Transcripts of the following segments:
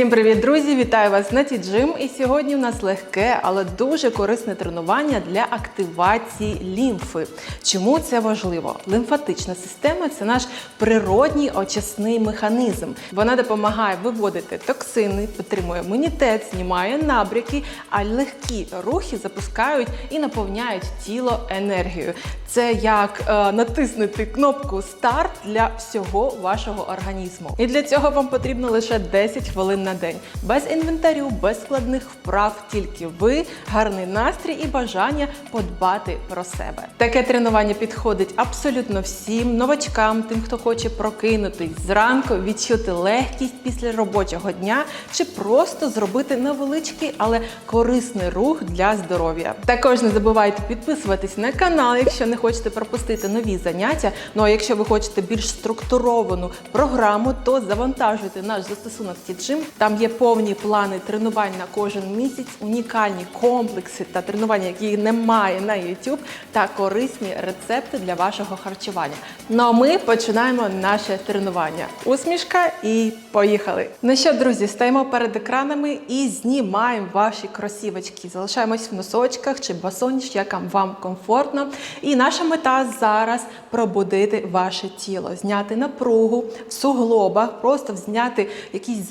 Всім привіт, друзі! Вітаю вас на Тіджим. І сьогодні у нас легке, але дуже корисне тренування для активації лімфи. Чому це важливо? Лімфатична система це наш природній очисний механізм. Вона допомагає виводити токсини, підтримує імунітет, знімає набряки, а легкі рухи запускають і наповняють тіло енергією. Це як е, натиснути кнопку старт для всього вашого організму. І для цього вам потрібно лише 10 хвилин на день. Без інвентарю, без складних вправ, тільки ви, гарний настрій і бажання подбати про себе. Таке тренування підходить абсолютно всім новачкам, тим, хто хоче прокинутись зранку, відчути легкість після робочого дня чи просто зробити невеличкий, але корисний рух для здоров'я. Також не забувайте підписуватись на канал, якщо не хочете пропустити нові заняття. Ну а якщо ви хочете більш структуровану програму, то завантажуйте наш застосунок T-Gym. Там є повні плани тренувань на кожен місяць, унікальні комплекси та тренування, які немає на YouTube, та корисні рецепти для вашого харчування. Ну а ми починаємо наше тренування. Усмішка і поїхали. Ну що, друзі, стаємо перед екранами і знімаємо ваші кросівочки. Залишаємось в носочках чи басоніч, як вам комфортно. І наша мета зараз пробудити ваше тіло, зняти напругу в суглобах, просто зняти якісь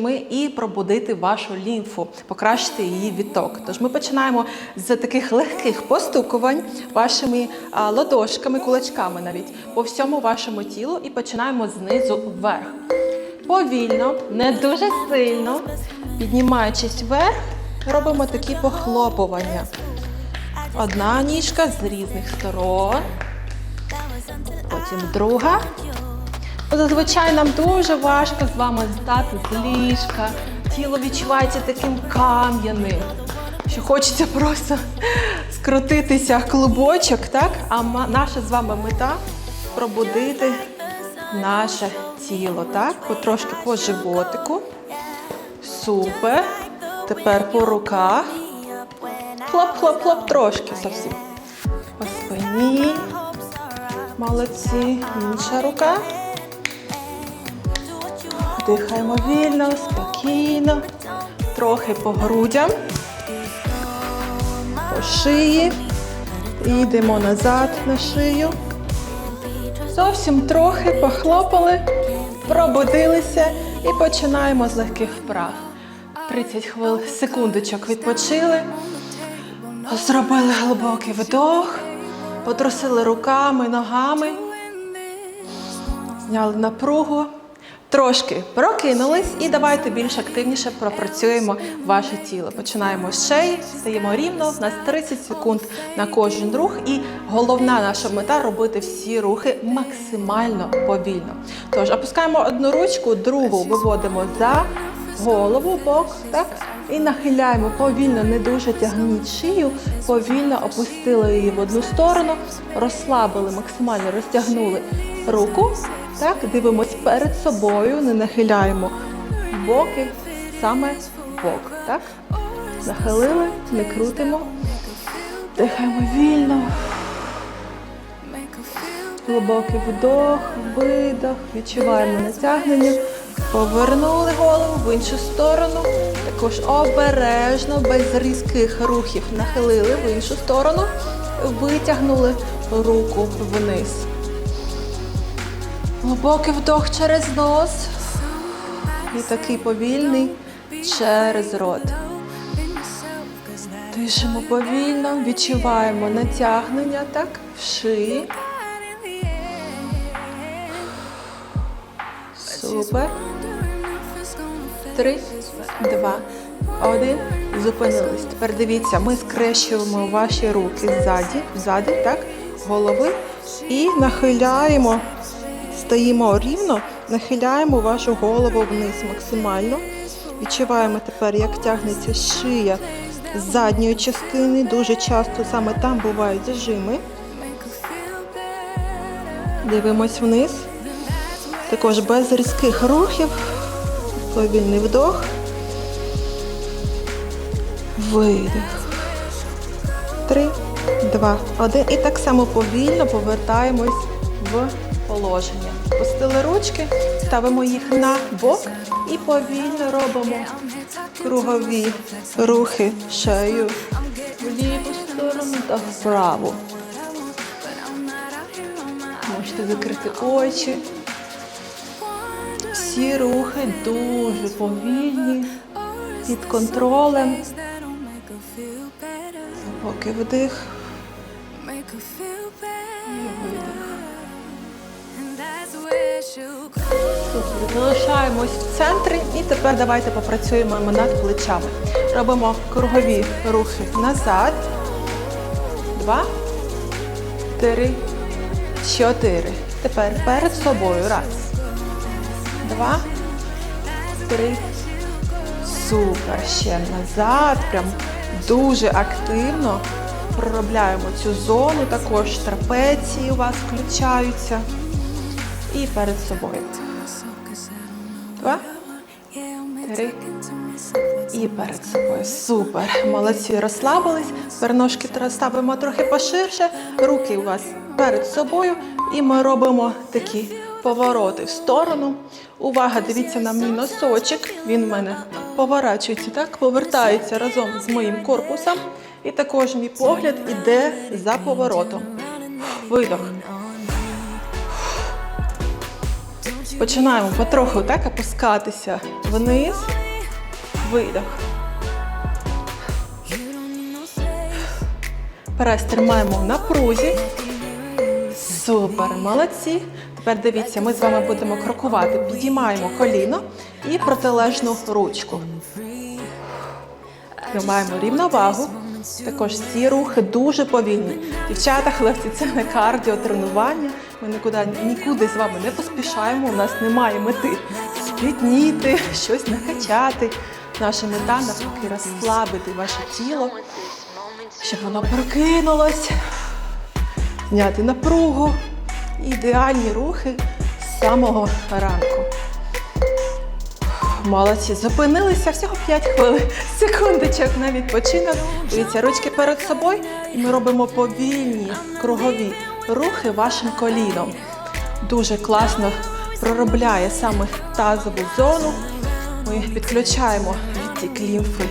зажими і пробудити вашу лімфу, покращити її відток. Тож ми починаємо з таких легких постукувань вашими ладошками, кулачками навіть по всьому вашому тілу і починаємо знизу вверх. Повільно, не дуже сильно, піднімаючись вверх, робимо такі похлопування. Одна ніжка з різних сторон, потім друга. Зазвичай нам дуже важко з вами здати з ліжка. Тіло відчувається таким кам'яним, що хочеться просто скрутитися клубочок, так? А наша з вами мета пробудити наше тіло, так? Потрошки по животику. Супер. Тепер по руках. Хлоп-хлоп-хлоп, трошки зовсім. По спині. Молодці. Інша рука. Дихаємо вільно, спокійно. Трохи по грудям. По шиї. І йдемо назад на шию. Зовсім трохи похлопали, пробудилися і починаємо з легких вправ. 30 хвилин, секундочок відпочили. Зробили глибокий вдох, потрусили руками, ногами, зняли напругу. Трошки прокинулись і давайте більш активніше пропрацюємо ваше тіло. Починаємо з шиї, стаємо рівно. У нас 30 секунд на кожен рух, і головна наша мета робити всі рухи максимально повільно. Тож опускаємо одну ручку, другу виводимо за голову, бок, так? І нахиляємо повільно, не дуже тягніть шию, повільно опустили її в одну сторону, розслабили, максимально розтягнули руку. Так, дивимось перед собою, не нахиляємо боки, саме бок. Так? Нахилили, не крутимо. Дихаємо вільно. Глибокий вдох, видох, відчуваємо натягнення. Повернули голову в іншу сторону. Також обережно, без різких рухів нахилили в іншу сторону, витягнули руку вниз. Глибокий вдох через нос. І такий повільний через рот. Дишимо повільно, відчуваємо натягнення так, в шиї. Супер. Три, два, один. Зупинились. Тепер дивіться, ми скрещуємо ваші руки ззаді, ззаді, так, голови і нахиляємо, стоїмо рівно, нахиляємо вашу голову вниз максимально. Відчуваємо тепер, як тягнеться шия з задньої частини. Дуже часто саме там бувають зажими. Дивимось вниз. Також без різких рухів. Повільний вдох. Видих. Три, два, один. І так само повільно повертаємось в положення. Пустили ручки, ставимо їх на бок і повільно робимо кругові рухи шею в ліву сторону та вправу. Можете закрити очі. Всі рухи дуже повільні, під контролем. Поки вдих і. Залишаємось в центрі і тепер давайте попрацюємо над плечами. Робимо кругові рухи назад. Два, три, чотири. Тепер перед собою. Раз. Два, три. Супер. Ще назад. Прям дуже активно проробляємо цю зону. Також трапеції у вас включаються. І перед собою. Два, три і перед собою. Супер. Молодці, розслабились. Тепер ножки ставимо трохи поширше. Руки у вас перед собою. І ми робимо такі повороти в сторону. Увага, дивіться на мій носочок. Він в мене поворачується, так? Повертається разом з моїм корпусом. І також мій погляд іде за поворотом. Видох. Починаємо потроху так опускатися вниз. Видох. Прес тримаємо в напрузі. Супер, молодці. Тепер дивіться, ми з вами будемо крокувати. Підіймаємо коліно і протилежну ручку. Тримаємо рівновагу. Також ці рухи дуже повільні. Дівчата, хлопці, це не кардіотренування. Ми нікуди, нікуди з вами не поспішаємо. У нас немає мети спітніти, щось накачати. Наша мета навпаки розслабити ваше тіло, щоб воно прокинулось, зняти напругу. Ідеальні рухи з самого ранку. Молодці, зупинилися всього 5 хвилин, секундочок на відпочинок. Дивіться, ручки перед собою, і ми робимо повільні кругові рухи вашим коліном. Дуже класно проробляє саме тазову зону. Ми підключаємо відтік лімфи.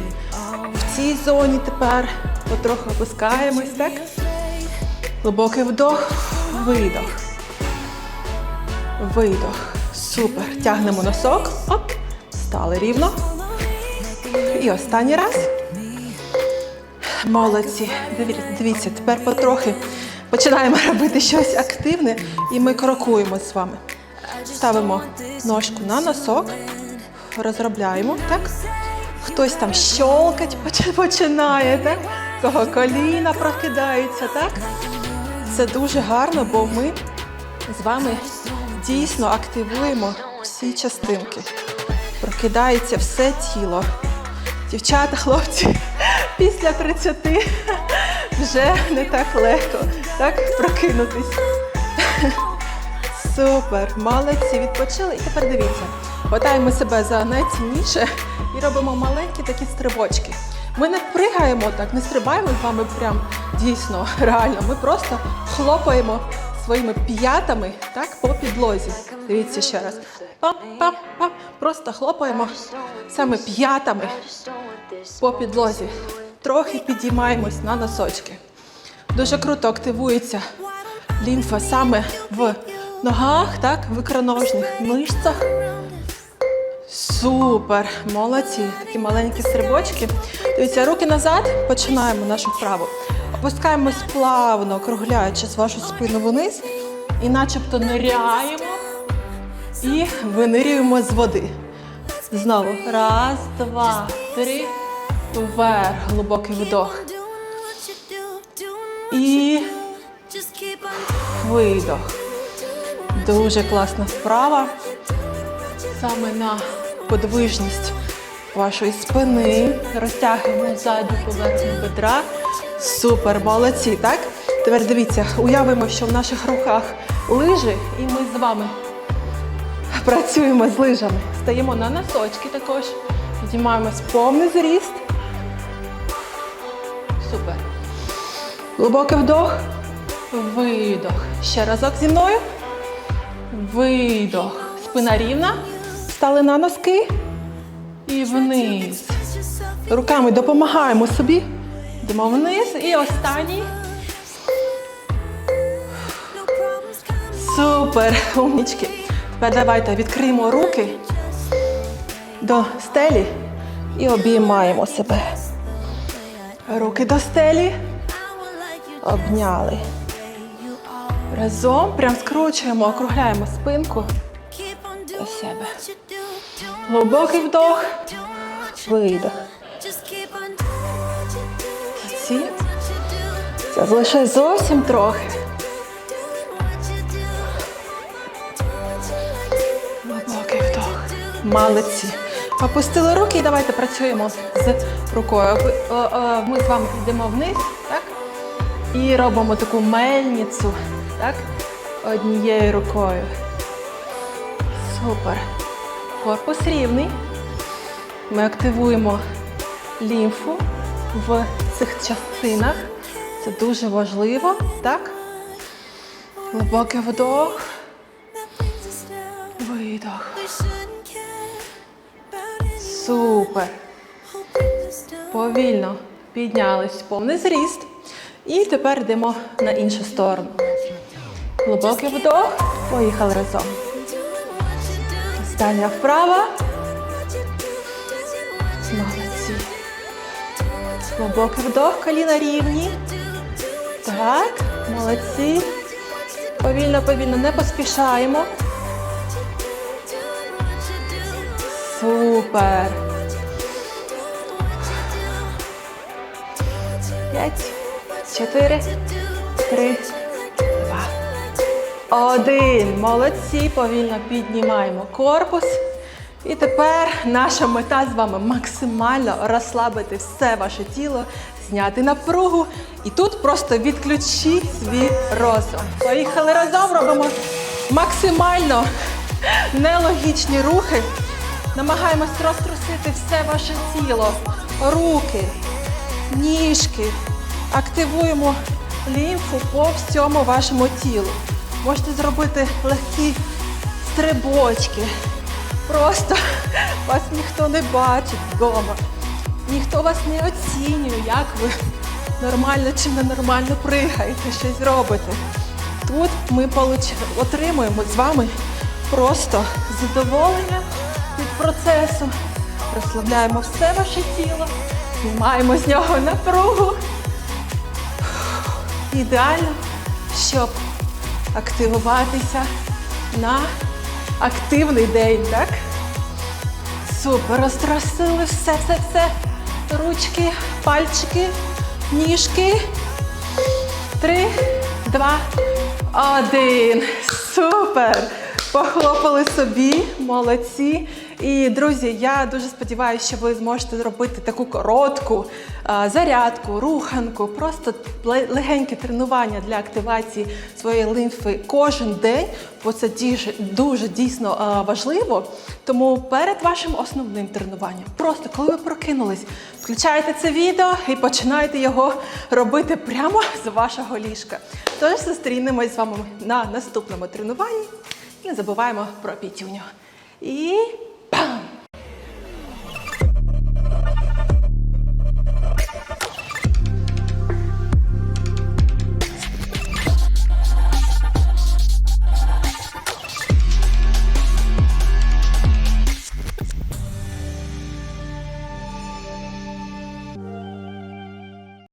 В цій зоні тепер потроху опускаємось, так? Глибокий вдох, видох. Видох. Супер. Тягнемо носок. Оп. Стали рівно. І останній раз. Молодці. Дивіться, тепер потрохи починаємо робити щось активне і ми крокуємо з вами. Ставимо ножку на носок, розробляємо, так? Хтось там щолкать починає, так? Кого коліна прокидаються, так? Це дуже гарно, бо ми з вами дійсно активуємо всі частинки. Прокидається все тіло. Дівчата, хлопці, після 30 вже не так легко так прокинутись. Супер, молодці, відпочили. І тепер дивіться, хватаємо себе за найцінніше і робимо маленькі такі стрибочки. Ми не пригаємо так, не стрибаємо з вами прям дійсно реально. Ми просто хлопаємо своїми п'ятами так по підлозі. Дивіться ще раз. Пам-пам-пам. Просто хлопаємо саме п'ятами по підлозі. Трохи підіймаємось на носочки. Дуже круто активується лімфа саме в ногах, так, в ікроножних мишцях. Супер! Молодці! Такі маленькі стрибочки. Дивіться, руки назад, починаємо нашу вправу. Опускаємось плавно, округляючи вашу спину вниз. І начебто ниряємо і винирюємо з води. Знову. Раз, два, три. Вверх. Глибокий вдох. І видох. Дуже класна вправа. Саме на подвижність вашої спини. Розтягуємо задню поверхню бедра. Супер, молодці, так? Тепер дивіться, уявимо, що в наших руках лижі, і ми з вами працюємо з лижами. Стаємо на носочки також. Підіймаємось повний зріст. Супер. Глибокий вдох. Видох. Ще разок зі мною. Видох. Спина рівна. Стали на носки. І вниз. Руками допомагаємо собі. Йдемо вниз. І останній. Супер, умнічки. Тепер давайте відкриємо руки до стелі і обіймаємо себе. Руки до стелі. Обняли. Разом прям скручуємо, округляємо спинку. Doing себе. Глибокий вдох, видох. Це залишай зовсім трохи. Глибокий вдох. Молодці. Опустили руки і давайте працюємо з рукою. О, о, Ми з вами йдемо вниз, так? І робимо таку мельницю, так? Однією рукою. Супер. Корпус рівний. Ми активуємо лімфу в цих частинах. Це дуже важливо, так? Глибокий вдох, видох. Супер. Повільно піднялись повний зріст. І тепер йдемо на іншу сторону. Глибокий вдох. Поїхали разом. Остання вправа. what Глибокий вдох, коліна рівні. Так, молодці. Повільно, повільно, не поспішаємо. Супер. П'ять, чотири, три, два. Один. Молодці. Повільно піднімаємо корпус. І тепер наша мета з вами максимально розслабити все ваше тіло, зняти напругу. І тут просто відключіть свій розум. Поїхали разом, робимо максимально нелогічні рухи. Намагаємось розтрусити все ваше тіло, руки, ніжки. Активуємо лімфу по всьому вашому тілу. Можете зробити легкі стрибочки. Просто вас ніхто не бачить вдома. Ніхто вас не оцінює, як ви нормально чи ненормально пригаєте, щось робите. Тут ми отримуємо з вами просто задоволення від процесу, розслабляємо все ваше тіло, знімаємо з нього напругу. Ідеально, щоб активуватися на активний день, так? Супер, розтрасили все, все, все. Ручки, пальчики, ніжки. Три, два, один. Супер! Похлопали собі, молодці. І друзі, я дуже сподіваюся, що ви зможете зробити таку коротку а, зарядку, руханку, просто легеньке тренування для активації своєї лимфи кожен день, бо це дуже, дуже дійсно а, важливо. Тому перед вашим основним тренуванням, просто коли ви прокинулись, включаєте це відео і починаєте його робити прямо з вашого ліжка. Тож зустрінемось з вами на наступному тренуванні. Не забуваємо про пітюню. І